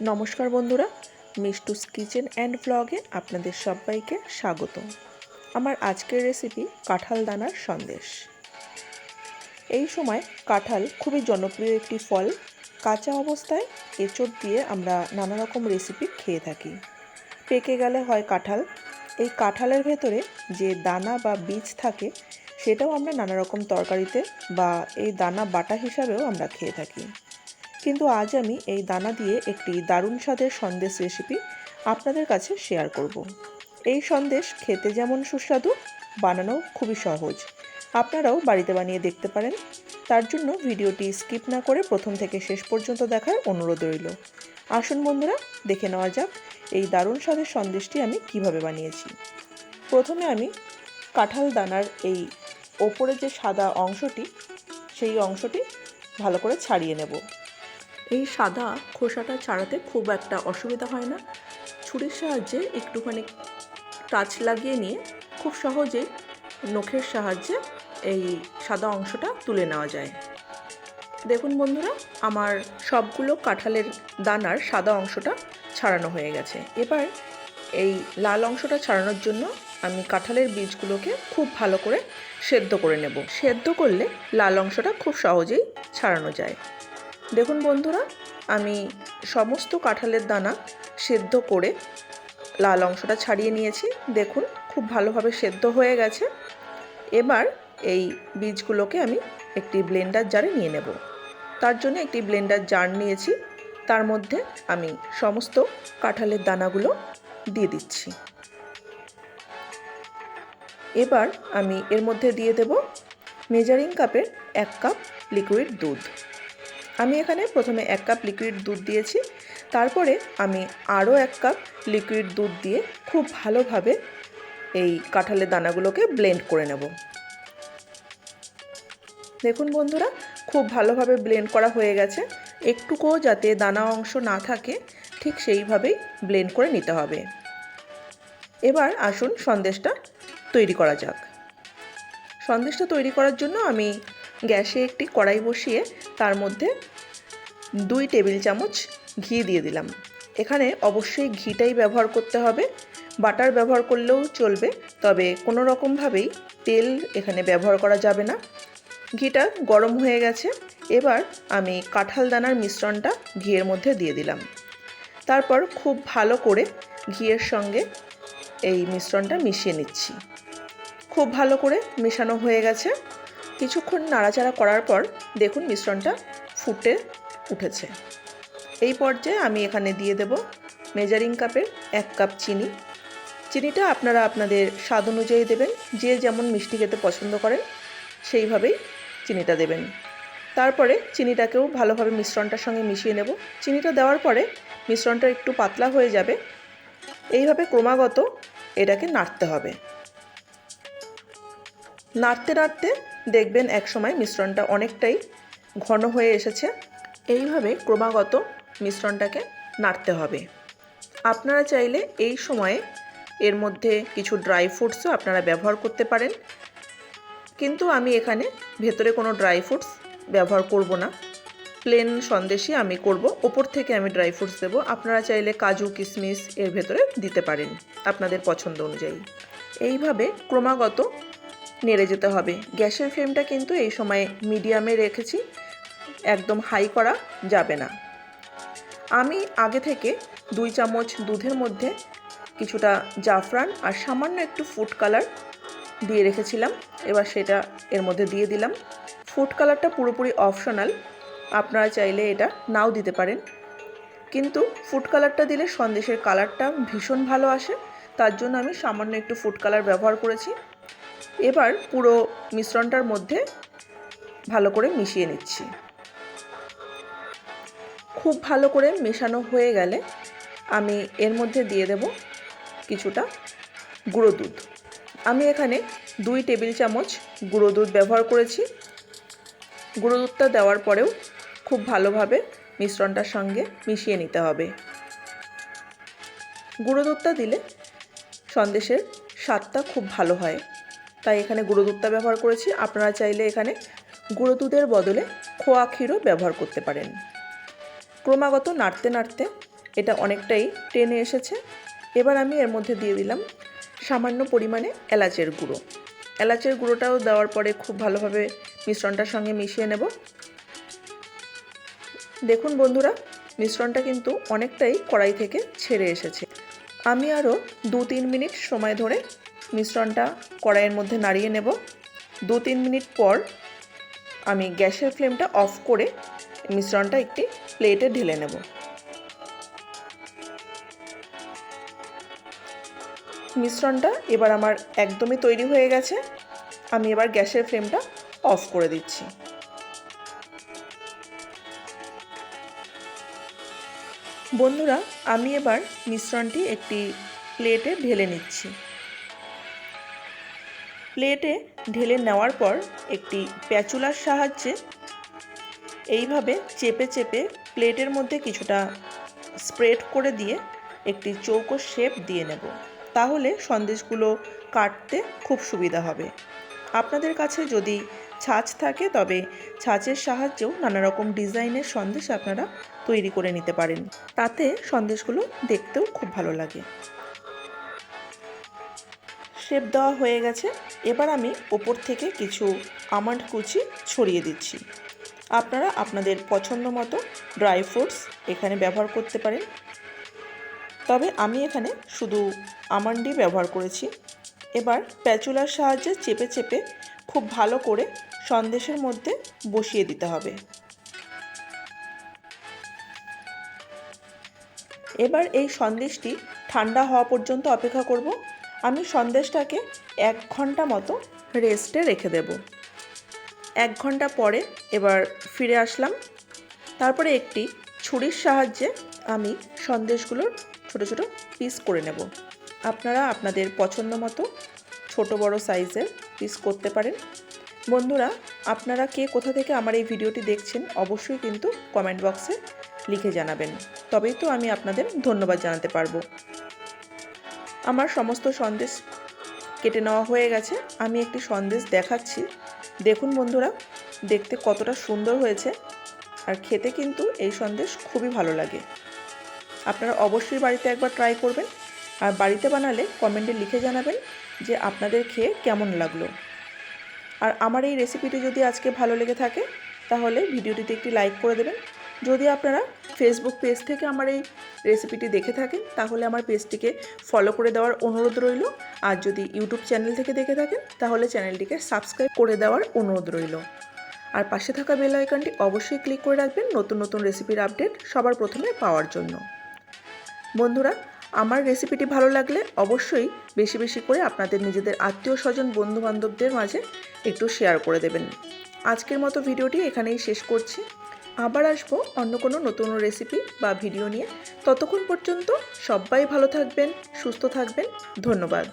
নমস্কার বন্ধুরা, মিষ্টুস kitchen and ব্লগে আপনাদের সবাইকে স্বাগত আমার আজকের রেসিপি কাঁঠাল দানার সন্দেশ। এই সময় কাঁঠাল খুবই জনপ্রিয় একটি ফল। কাঁচা অবস্থায় এঁচড় দিয়ে আমরা নানা রকম রেসিপি খেয়ে থাকি। পেকে গেলে হয় কাঁঠাল। এই কাঁঠালের ভেতরে যে দানা বা বীজ থাকে, সেটাও আমরা নানা রকম তরকারিতে বা এই দানা বাটা হিসাবেও আমরা খেয়ে থাকি। কিন্তু আজ আমি এই দানা দিয়ে একটি দারুণ স্বাদের সন্দেশ রেসিপি আপনাদের কাছে শেয়ার করব। এই সন্দেশ খেতে যেমন সুস্বাদু বানানো খুবই সহজ। আপনারাও বাড়িতে বানিয়ে দেখতে পারেন। তার জন্য ভিডিওটি স্কিপ না করে প্রথম থেকে শেষ পর্যন্ত দেখার অনুরোধ রইল। আসুন বন্ধুরা, দেখে নেওয়া যাক এই দারুণ স্বাদের সন্দেশটি আমি কীভাবে বানিয়েছি। প্রথমে আমি কাঁঠাল দানার এই ওপরে যে সাদা অংশটি, সেই অংশটি ভালো করে ছাড়িয়ে নেব। এই সাদা খোসাটা ছাড়াতে খুব একটা অসুবিধা হয় না। ছুরির সাহায্যে একটুখানি টাচ লাগিয়ে নিয়ে খুব সহজেই নখের সাহায্যে এই সাদা অংশটা তুলে নেওয়া যায়। দেখুন বন্ধুরা, আমার সবগুলো কাঁঠালের দানার সাদা অংশটা ছাড়ানো হয়ে গেছে। এবার এই লাল অংশটা ছাড়ানোর জন্য আমি কাঁঠালের বীজগুলোকে খুব ভালো করে সেদ্ধ করে নেব। সেদ্ধ করলে লাল অংশটা খুব সহজেই ছাড়ানো যায়। দেখুন বন্ধুরা, আমি সমস্ত কাঁঠালের দানা সেদ্ধ করে লাল অংশটা ছাড়িয়ে নিয়েছি। দেখুন, খুব ভালোভাবে সেদ্ধ হয়ে গেছে। এবার এই বীজগুলোকে আমি একটি ব্লেন্ডার জারে নিয়ে নেব। তার জন্য একটি ব্লেন্ডার জার নিয়েছি। তার মধ্যে আমি সমস্ত কাঁঠালের দানাগুলো দিয়ে দিচ্ছি। এবার আমি এর মধ্যে দিয়ে দেব মেজারিং কাপের এক কাপ লিকুইড দুধ। আমি এখানে প্রথমে এক কাপ লিকুইড দুধ দিয়েছি। তারপরে আমি আরও এক কাপ লিকুইড দুধ দিয়ে খুব ভালোভাবে এই কাঁঠালের দানাগুলোকে ব্লেন্ড করে নেব। দেখুন বন্ধুরা, খুব ভালোভাবে ব্লেন্ড করা হয়ে গেছে। একটুকুও যাতে দানা অংশ না থাকে, ঠিক সেইভাবেই ব্লেন্ড করে নিতে হবে। এবার আসুন সন্দেশটা তৈরি করা যাক। সন্দেশটা তৈরি করার জন্য আমি গ্যাসে একটি কড়াই বসিয়ে তার মধ্যে দুই টেবিল চামচ ঘি দিয়ে দিলাম। এখানে অবশ্যই ঘিটাই ব্যবহার করতে হবে। বাটার ব্যবহার করলেও চলবে, তবে কোনো রকমভাবেই তেল এখানে ব্যবহার করা যাবে না। ঘিটা গরম হয়ে গেছে, এবার আমি কাঁঠাল দানার মিশ্রণটা ঘিয়ের মধ্যে দিয়ে দিলাম। তারপর খুব ভালো করে ঘিয়ের সঙ্গে এই মিশ্রণটা মিশিয়ে নিচ্ছি। খুব ভালো করে মেশানো হয়ে গেছে। কিছুক্ষণ নাড়াচাড়া করার পর দেখুন মিশ্রণটা ফুটে উঠেছে। এই পর্যায়ে আমি এখানে দিয়ে দেব মেজারিং কাপের এক কাপ চিনি। চিনিটা আপনারা আপনাদের স্বাদ অনুযায়ী দেবেন, যে যেমন মিষ্টি খেতে পছন্দ করেন, সেইভাবেই চিনিটা দেবেন। তারপরে চিনিটাকেও ভালোভাবে মিশ্রণটার সঙ্গে মিশিয়ে নেব। চিনিটা দেওয়ার পরে মিশ্রণটা একটু পাতলা হয়ে যাবে। এইভাবে ক্রমাগত এটাকে নাড়তে হবে। নাড়তে নাড়তে দেখবেন একসময় মিশ্রণটা অনেকটাই ঘন হয়ে এসেছে। এইভাবে ক্রমাগত মিশ্রণটাকে নাড়তে হবে। আপনারা চাইলে এই সময়ে এর মধ্যে কিছু ড্রাই ফ্রুটসও আপনারা ব্যবহার করতে পারেন। কিন্তু আমি এখানে ভেতরে কোনো ড্রাই ফ্রুটস ব্যবহার করব না। প্লেন সন্দেশই আমি করব। ওপর থেকে আমি ড্রাই ফ্রুটস দেবো। আপনারা চাইলে কাজু কিশমিশ এর ভেতরে দিতে পারেন আপনাদের পছন্দ অনুযায়ী। এইভাবে ক্রমাগত নেড়ে যেতে হবে। গ্যাসের ফ্লেমটা কিন্তু এই সময় মিডিয়ামে রেখেছি। একদম হাই করা যাবে না। আমি আগে থেকে দুই চামচ দুধের মধ্যে কিছুটা জাফরান আর সামান্য একটু ফুড কালার দিয়ে রেখেছিলাম। এবার সেটা এর মধ্যে দিয়ে দিলাম। ফুড কালারটা পুরোপুরি অপশনাল। আপনারা চাইলে এটা নাও দিতে পারেন। কিন্তু ফুড কালারটা দিলে সন্দেশের কালারটা ভীষণ ভালো আসে। তার জন্য আমি সামান্য একটু ফুড কালার ব্যবহার করেছি। এবার পুরো মিশ্রণটার মধ্যে ভালো করে মিশিয়ে নিচ্ছি। খুব ভালো করে মেশানো হয়ে গেলে আমি এর মধ্যে দিয়ে দেব কিছুটা গুঁড়ো দুধ। আমি এখানে দুই টেবিল চামচ গুঁড়ো দুধ ব্যবহার করেছি। গুঁড়ো দুধটা দেওয়ার পরেও খুব ভালোভাবে মিশ্রণটার সঙ্গে মিশিয়ে নিতে হবে। গুঁড়ো দুধটা দিলে সন্দেশের স্বাদটা খুব ভালো হয়। তাই এখানে গুঁড়ো দুধটা ব্যবহার করেছি। আপনারা চাইলে এখানে গুঁড়ো দুধের বদলে খোয়া ক্ষীরও ব্যবহার করতে পারেন। ক্রমাগত নাড়তে নাড়তে এটা অনেকটাই টেনে এসেছে। এবার আমি এর মধ্যে দিয়ে দিলাম সামান্য পরিমাণে এলাচের গুঁড়ো। এলাচের গুঁড়োটাও দেওয়ার পরে খুব ভালোভাবে মিশ্রণটার সঙ্গে মিশিয়ে নেব। দেখুন বন্ধুরা, মিশ্রণটা কিন্তু অনেকটাই কড়াই থেকে ছেড়ে এসেছে। আমি আরও দু তিন মিনিট সময় ধরে মিশ্রণটা কড়াইয়ের মধ্যে নাড়িয়ে নেব। দু তিন মিনিট পর আমি গ্যাসের ফ্লেমটা অফ করে মিশ্রণটা একটি প্লেটে ঢেলে নেব। মিশ্রণটা এবার আমার একদমই তৈরি হয়ে গেছে। আমি এবার গ্যাসের ফ্লেমটা অফ করে দিচ্ছি। বন্ধুরা, আমি এবার মিশ্রণটি একটি প্লেটে ঢেলে নিচ্ছি। প্লেটে ঢেলে নেওয়ার পর একটি প্যাচুলার সাহায্যে এইভাবে চেপে চেপে প্লেটের মধ্যে কিছুটা স্প্রেড করে দিয়ে একটি চৌকো শেপ দিয়ে নেব। তাহলে সন্দেশগুলো কাটতে খুব সুবিধা হবে। আপনাদের কাছে যদি ছাঁচ থাকে, তবে ছাঁচের সাহায্যেও নানা রকম ডিজাইনের সন্দেশ আপনারা তৈরি করে নিতে পারেন। তাতে সন্দেশগুলো দেখতেও খুব ভালো লাগে। শেপ দেওয়া হয়ে গেছে। এবার আমি ওপর থেকে কিছু আমন্ড কুচি ছড়িয়ে দিচ্ছি। আপনারা আপনাদের পছন্দ মতো ড্রাই ফ্রুটস এখানে ব্যবহার করতে পারেন। তবে আমি এখানে শুধু আমন্ডই ব্যবহার করেছি। এবার প্যাচুলার সাহায্যে চেপে চেপে খুব ভালো করে সন্দেশের মধ্যে বসিয়ে দিতে হবে। এবার এই সন্দেশটি ঠান্ডা হওয়া পর্যন্ত অপেক্ষা করব। আমি সন্দেশটাকে এক ঘণ্টা মতো রেস্টে রেখে দেব। এক ঘণ্টা পরে এবার ফিরে আসলাম। তারপরে একটি ছুরির সাহায্যে আমি সন্দেশগুলোর ছোট ছোট পিস করে নেব। আপনারা আপনাদের পছন্দ মতো ছোট বড় সাইজের পিস করতে পারেন। বন্ধুরা, আপনারা কে কোথা থেকে আমার এই ভিডিওটি দেখছেন অবশ্যই কিন্তু কমেন্ট বক্সে লিখে জানাবেন। তবেই তো আমি আপনাদের ধন্যবাদ জানাতে পারব। আমার সমস্ত সন্দেশ কেটে নেওয়া হয়ে গেছে। আমি একটি সন্দেশ দেখাচ্ছি। দেখুন বন্ধুরা, দেখতে কতটা সুন্দর হয়েছে। আর খেতে কিন্তু এই সন্দেশ খুবই ভালো লাগে। আপনারা অবশ্যই বাড়িতে একবার ট্রাই করবেন। আর বাড়িতে বানালে কমেন্টে লিখে জানাবেন যে আপনাদের খেয়ে কেমন লাগল। আর আমার এই রেসিপিটি যদি আজকে ভালো লেগে থাকে, তাহলে ভিডিওটিতে একটি লাইক করে দেবেন। যদি আপনারা ফেসবুক পেজ থেকে আমার এই রেসিপিটি দেখে থাকেন, তাহলে আমার পেজটিকে ফলো করে দেওয়ার অনুরোধ রইল। আর যদি ইউটিউব চ্যানেল থেকে দেখে থাকেন, তাহলে চ্যানেলটিকে সাবস্ক্রাইব করে দেওয়ার অনুরোধ রইল। আর পাশে থাকা বেল আইকনটি অবশ্যই ক্লিক করে রাখবেন নতুন নতুন রেসিপির আপডেট সবার প্রথমে পাওয়ার জন্য। বন্ধুরা, আমার রেসিপিটি ভালো লাগলে অবশ্যই বেশি বেশি করে আপনাদের নিজেদের আত্মীয় স্বজন বন্ধু বান্ধবদের মাঝে একটু শেয়ার করে দেবেন। আজকের মতো ভিডিওটি এখানেই শেষ করছি। আবার আসব অন্য কোনো নতুন রেসিপি বা ভিডিও নিয়ে। ততক্ষণ পর্যন্ত সবাই ভালো থাকবেন, সুস্থ থাকবেন। ধন্যবাদ।